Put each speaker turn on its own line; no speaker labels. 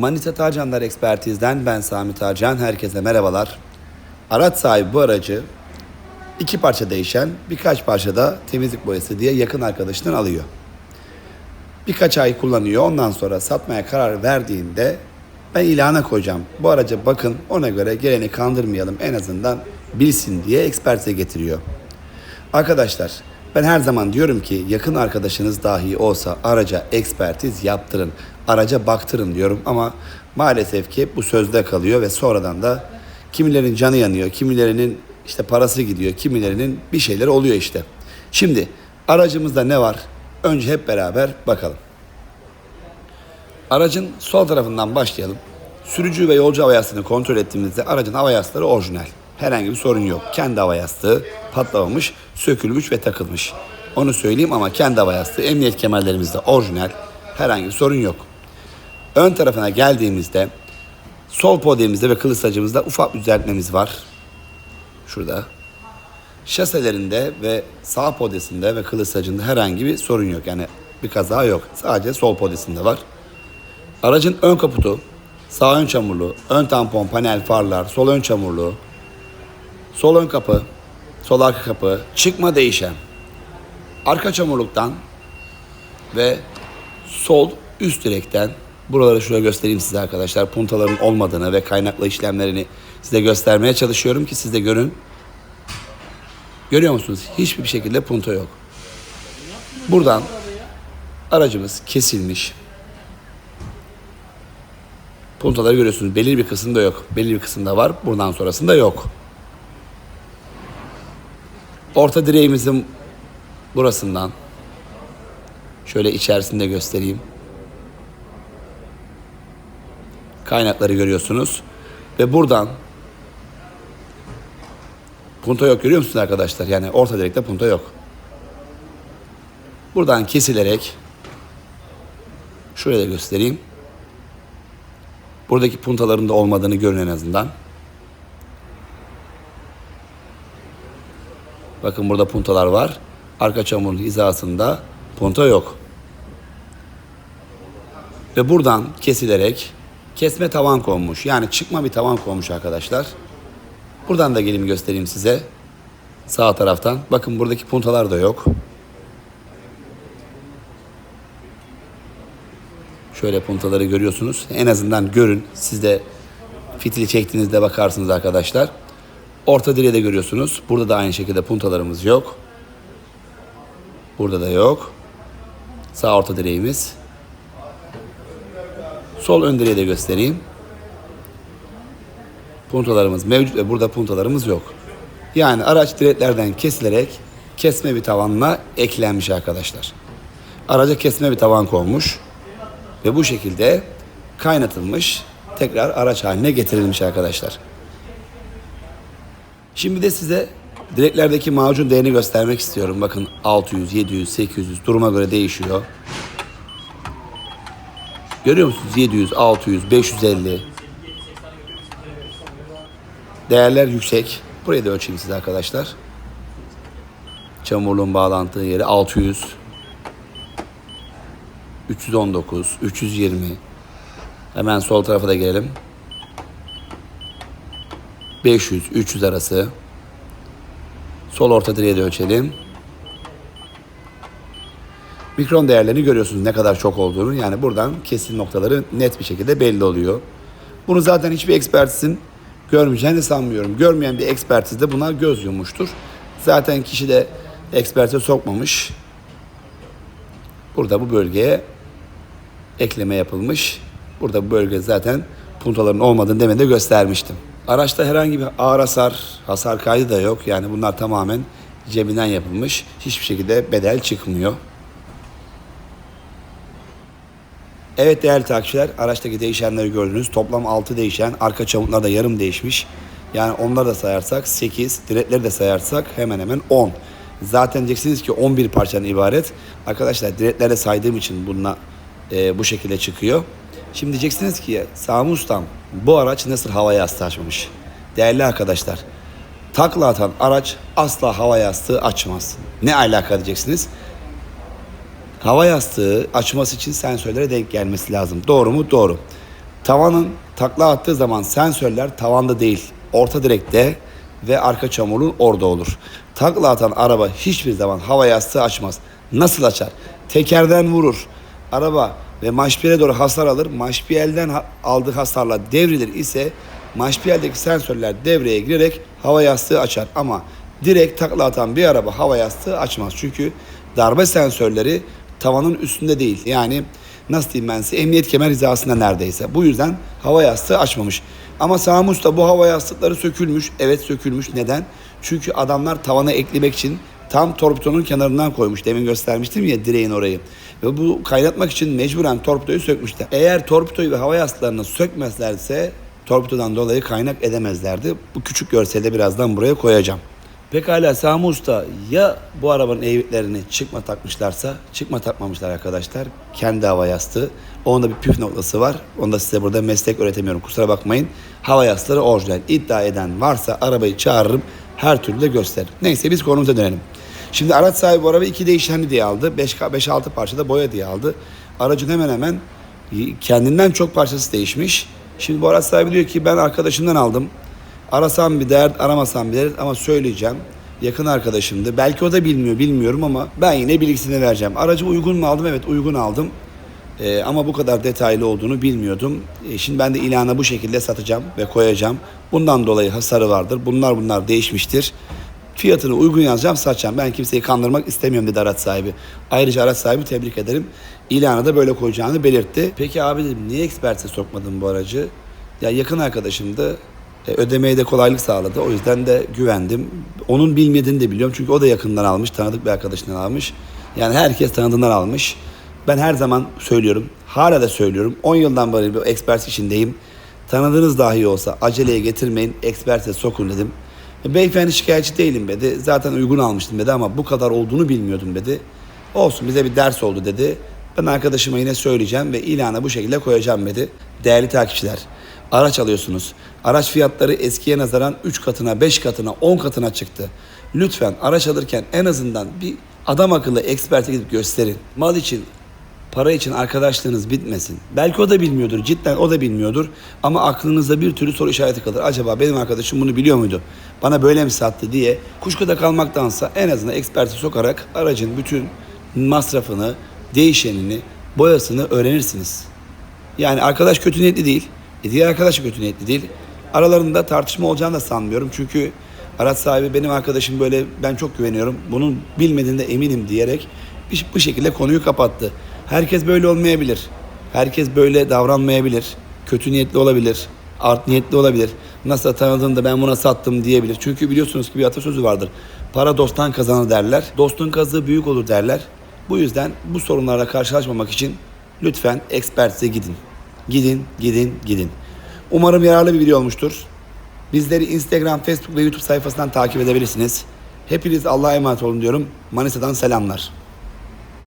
Manisa Tarcanlar Ekspertiz'den ben Sami Tarcan. Herkese merhabalar. Araç sahibi bu aracı iki parça değişen birkaç parçada temizlik boyası diye yakın arkadaşından alıyor. Birkaç ay kullanıyor. Ondan sonra satmaya karar verdiğinde ben ilana koyacağım. Bu araca bakın ona göre geleni kandırmayalım en azından bilsin diye ekspertize getiriyor. Arkadaşlar ben her zaman diyorum ki yakın arkadaşınız dahi olsa araca ekspertiz yaptırın. Araca baktırın diyorum ama maalesef ki bu sözde kalıyor ve sonradan da kimilerin canı yanıyor, kimilerinin işte parası gidiyor, kimilerinin bir şeyleri oluyor işte. Şimdi aracımızda ne var? Önce hep beraber bakalım. Aracın sol tarafından başlayalım. Sürücü ve yolcu hava yastığını kontrol ettiğimizde aracın hava yastıkları orijinal. Herhangi bir sorun yok. Kendi hava yastığı patlamamış, sökülmüş ve takılmış. Onu söyleyeyim ama kendi hava yastığı emniyet kemerlerimizde orijinal. Herhangi bir sorun yok. Ön tarafına geldiğimizde sol podyemizde ve kılıçsacımızda ufak bir düzeltmemiz var. Şurada. Şaselerinde ve sağ podyesinde ve kılıçsacında herhangi bir sorun yok. Yani bir kaza yok. Sadece sol podyesinde var. Aracın ön kaputu, sağ ön çamurlu, ön tampon, panel, farlar, sol ön çamurlu, sol ön kapı, sol arka kapı, çıkma değişen, arka çamurluktan ve sol üst direkten buraları şuraya göstereyim size arkadaşlar. Puntaların olmadığını ve kaynaklı işlemlerini size göstermeye çalışıyorum ki siz de görün. Görüyor musunuz? Hiçbir şekilde punta yok. Buradan aracımız kesilmiş. Puntaları görüyorsunuz. Belirli bir kısımda yok. Belirli bir kısımda var. Buradan sonrasında yok. Orta direğimizin burasından şöyle içerisinde göstereyim. Kaynakları görüyorsunuz. Ve buradan punta yok görüyor musunuz arkadaşlar? Yani orta direkte punta yok. Buradan kesilerek şuraya da göstereyim. Buradaki puntaların da olmadığını görün en azından. Bakın burada puntalar var. Arka çamurun hizasında punta yok. Ve buradan kesilerek kesme tavan konmuş. Yani çıkma bir tavan konmuş arkadaşlar. Buradan da gelin göstereyim size. Sağ taraftan. Bakın buradaki puntalar da yok. Şöyle puntaları görüyorsunuz. En azından görün. Siz de fitili çektiğinizde bakarsınız arkadaşlar. Orta direği de görüyorsunuz. Burada da aynı şekilde puntalarımız yok. Burada da yok. Sağ orta direğimiz. Sol ön direği de göstereyim. Puntalarımız mevcut ve burada puntalarımız yok. Yani araç direklerden kesilerek kesme bir tavanla eklenmiş arkadaşlar. Araca kesme bir tavan konmuş ve bu şekilde kaynatılmış tekrar araç haline getirilmiş arkadaşlar. Şimdi de size direklerdeki macun değerini göstermek istiyorum. Bakın 600, 700, 800 duruma göre değişiyor. Görüyor musunuz? 700, 600, 550. Değerler yüksek. Burayı da ölçeyim size arkadaşlar. Çamurluğun bağlantığı yeri 600. 319, 320. Hemen sol tarafa da gelelim. 500, 300 arası. Sol orta direğe de ölçelim. Mikron değerlerini görüyorsunuz ne kadar çok olduğunu. Yani buradan kesim noktaları net bir şekilde belli oluyor. Bunu zaten hiçbir ekspertizin görmeyeceğini sanmıyorum. Görmeyen bir ekspertiz de buna göz yummuştur. Zaten kişi de eksperte sokmamış. Burada bu bölgeye ekleme yapılmış. Burada bu bölge zaten puntaların olmadığını demin de göstermiştim. Araçta herhangi bir ağır hasar, hasar kaydı da yok. Yani bunlar tamamen cebinden yapılmış. Hiçbir şekilde bedel çıkmıyor. Evet değerli takipçiler, araçtaki değişenleri gördünüz. Toplam 6 değişen, arka çamurlar da yarım değişmiş. Yani onları da sayarsak 8, direkleri de sayarsak hemen hemen 10. Zaten diyeceksiniz ki 11 parçadan ibaret. Arkadaşlar direkleri saydığım için bununla e, bu şekilde çıkıyor. Şimdi diyeceksiniz ki Sami Ustam bu araç nasıl hava yastığı açmamış? Değerli arkadaşlar takla atan araç asla hava yastığı açmaz. Ne alaka diyeceksiniz? Hava yastığı açması için sensörlere denk gelmesi lazım. Doğru mu? Doğru. Tavanın takla attığı zaman sensörler tavanda değil, orta direkte ve arka çamurluğun orada olur. Takla atan araba hiçbir zaman hava yastığı açmaz. Nasıl açar? Tekerden vurur. Araba ve maşpiyele doğru hasar alır. Maşpiyelden aldığı hasarla devrilir ise maşpiyeldeki sensörler devreye girerek hava yastığı açar. Ama direkt takla atan bir araba hava yastığı açmaz. Çünkü darbe sensörleri tavanın üstünde değil. Yani nasıl diyeyim ben size emniyet kemer hizasında neredeyse. Bu yüzden hava yastığı açmamış. Ama Sami Usta bu hava yastıkları sökülmüş. Evet sökülmüş. Neden? Çünkü adamlar tavana eklemek için tam torpidonun kenarından koymuş. Demin göstermiştim ya direğin orayı. Ve bu kaynatmak için mecburen torpidoyu sökmüşler. Eğer torpidoyu ve hava yastıklarını sökmezlerse torpidodan dolayı kaynak edemezlerdi. Bu küçük görselde birazdan buraya koyacağım. Pekala Sami Usta ya bu arabanın eğritlerini çıkma takmışlarsa çıkma takmamışlar arkadaşlar. Kendi hava yastığı. Onda bir püf noktası var. Onu da size burada meslek öğretemiyorum kusura bakmayın. Hava yastığı orijinal. İddia eden varsa arabayı çağırırım. Her türlü de gösteririm. Neyse biz konumuza dönelim. Şimdi araç sahibi bu arabayı iki değişkenli diye aldı. 5-6 parçada boya diye aldı. Aracın hemen hemen kendinden çok parçası değişmiş. Şimdi bu araç sahibi diyor ki ben arkadaşımdan aldım. Arasam bir dert, aramasam bir dert ama söyleyeceğim. Yakın arkadaşımdı. Belki o da bilmiyor, bilmiyorum ama ben yine bilgisini vereceğim. Aracı uygun mu aldım? Evet uygun aldım. Ee, ama bu kadar detaylı olduğunu bilmiyordum. Ee, şimdi ben de ilana bu şekilde satacağım ve koyacağım. Bundan dolayı hasarı vardır. Bunlar bunlar değişmiştir. Fiyatını uygun yazacağım, satacağım. Ben kimseyi kandırmak istemiyorum dedi araç sahibi. Ayrıca araç sahibi tebrik ederim. İlana da böyle koyacağını belirtti. Peki abi dedim niye ekspertize sokmadın bu aracı? Ya yakın arkadaşımdı. E, ödemeye de kolaylık sağladı. O yüzden de güvendim. Onun bilmediğini de biliyorum. Çünkü o da yakından almış. Tanıdık bir arkadaşından almış. Yani herkes tanıdığından almış. Ben her zaman söylüyorum. Hala da söylüyorum. 10 yıldan beri bir ekspert işindeyim. Tanıdığınız dahi olsa aceleye getirmeyin. Ekspertize sokun dedim. E, Beyefendi şikayetçi değilim dedi. Zaten uygun almıştım dedi ama bu kadar olduğunu bilmiyordum dedi. Olsun bize bir ders oldu dedi. Ben arkadaşıma yine söyleyeceğim ve ilana bu şekilde koyacağım dedi. Değerli takipçiler, araç alıyorsunuz. Araç fiyatları eskiye nazaran 3 katına, 5 katına, 10 katına çıktı. Lütfen araç alırken en azından bir adam akıllı eksperte gidip gösterin. Mal için Para için arkadaşlığınız bitmesin. Belki o da bilmiyordur. Cidden o da bilmiyordur. Ama aklınızda bir türlü soru işareti kalır. Acaba benim arkadaşım bunu biliyor muydu? Bana böyle mi sattı diye kuşkuda kalmaktansa en azından eksperti sokarak aracın bütün masrafını, değişenini, boyasını öğrenirsiniz. Yani arkadaş kötü niyetli değil. E diğer arkadaş da kötü niyetli değil. Aralarında tartışma olacağını da sanmıyorum. Çünkü araç sahibi benim arkadaşım böyle ben çok güveniyorum. Bunun bilmediğinde eminim diyerek bu şekilde konuyu kapattı. Herkes böyle olmayabilir. Herkes böyle davranmayabilir. Kötü niyetli olabilir. Art niyetli olabilir. Nasıl tanıdığında ben buna sattım diyebilir. Çünkü biliyorsunuz ki bir atasözü vardır. Para dosttan kazanır derler. Dostun kazığı büyük olur derler. Bu yüzden bu sorunlarla karşılaşmamak için lütfen ekspertize gidin. Gidin, gidin, gidin. Umarım yararlı bir video olmuştur. Bizleri Instagram, Facebook ve YouTube sayfasından takip edebilirsiniz. Hepiniz Allah'a emanet olun diyorum. Manisa'dan selamlar.